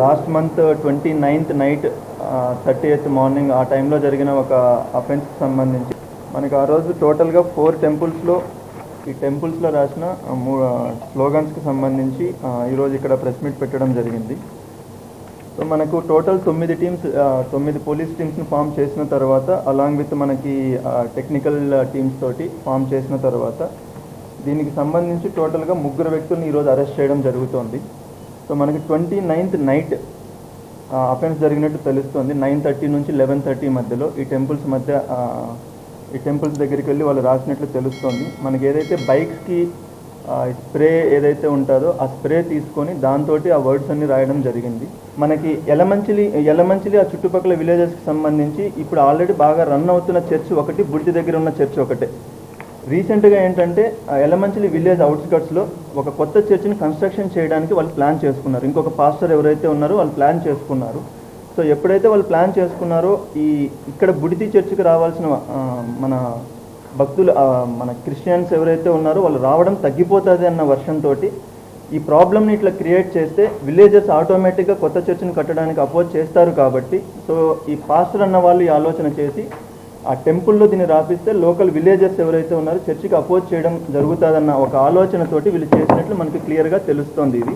Last month twenty ninth night thirty eighth morning ఆ టైంలో జరిగిన ఒక అఫెన్స్కి సంబంధించి. మనకి ఆ రోజు టోటల్గా ఫోర్ టెంపుల్స్లో ఈ టెంపుల్స్లో రాసిన మూ స్లోగన్స్కి సంబంధించి ఈరోజు ఇక్కడ ప్రెస్ మీట్ పెట్టడం జరిగింది. సో మనకు టోటల్ తొమ్మిది టీమ్స్ తొమ్మిది పోలీస్ టీమ్స్ని ఫామ్ చేసిన తర్వాత అలాంగ్ విత్ మనకి టెక్నికల్ టీమ్స్ తోటి ఫామ్ చేసిన తర్వాత దీనికి సంబంధించి టోటల్గా ముగ్గురు వ్యక్తులను ఈరోజు అరెస్ట్ చేయడం జరుగుతోంది. సో మనకి ట్వంటీ నైన్త్ నైట్ అఫెన్స్ జరిగినట్టు తెలుస్తుంది. నైన్ థర్టీ నుంచి లెవెన్ థర్టీ మధ్యలో ఈ టెంపుల్స్ మధ్య ఈ టెంపుల్స్ దగ్గరికి వెళ్ళి వాళ్ళు రాసినట్లు తెలుస్తోంది. మనకి ఏదైతే బైక్స్కి స్ప్రే ఏదైతే ఉంటుందో ఆ స్ప్రే తీసుకొని దాంతో ఆ వర్డ్స్ అన్ని రాయడం జరిగింది. మనకి ఎలమంచిలి ఎలమంచిలి ఆ చుట్టుపక్కల విలేజెస్కి సంబంధించి ఇప్పుడు ఆల్రెడీ బాగా రన్ అవుతున్న చర్చ్ ఒకటి బుర్జి దగ్గర ఉన్న చర్చ్ ఒకటే. రీసెంట్గా ఏంటంటే ఆ ఎలమంచిలి విలేజ్ అవుట్స్కట్స్లో ఒక కొత్త చర్చిని కన్స్ట్రక్షన్ చేయడానికి వాళ్ళు ప్లాన్ చేసుకున్నారు. ఇంకొక పాస్టర్ ఎవరైతే ఉన్నారో వాళ్ళు ప్లాన్ చేసుకున్నారు. సో ఎప్పుడైతే వాళ్ళు ప్లాన్ చేసుకున్నారో ఈ ఇక్కడ బుడితి చర్చికి రావాల్సిన మన భక్తులు మన క్రిస్టియన్స్ ఎవరైతే ఉన్నారో వాళ్ళు రావడం తగ్గిపోతుంది అన్న వర్షంతో ఈ ప్రాబ్లమ్ని ఇట్లా క్రియేట్ చేస్తే విలేజెస్ ఆటోమేటిక్గా కొత్త చర్చిని కట్టడానికి అపోజ్ చేస్తారు కాబట్టి సో ఈ పాస్టర్ అన్న వాళ్ళు ఈ ఆలోచన చేసి ఆ టెంపుల్లో దీన్ని రాపిస్తే లోకల్ విలేజెస్ ఎవరైతే ఉన్నారో చర్చికి అపోజ్ చేయడం జరుగుతుందన్న ఒక ఆలోచనతోటి వీళ్ళు చేసినట్లు మనకి క్లియర్గా తెలుస్తోంది ఇది.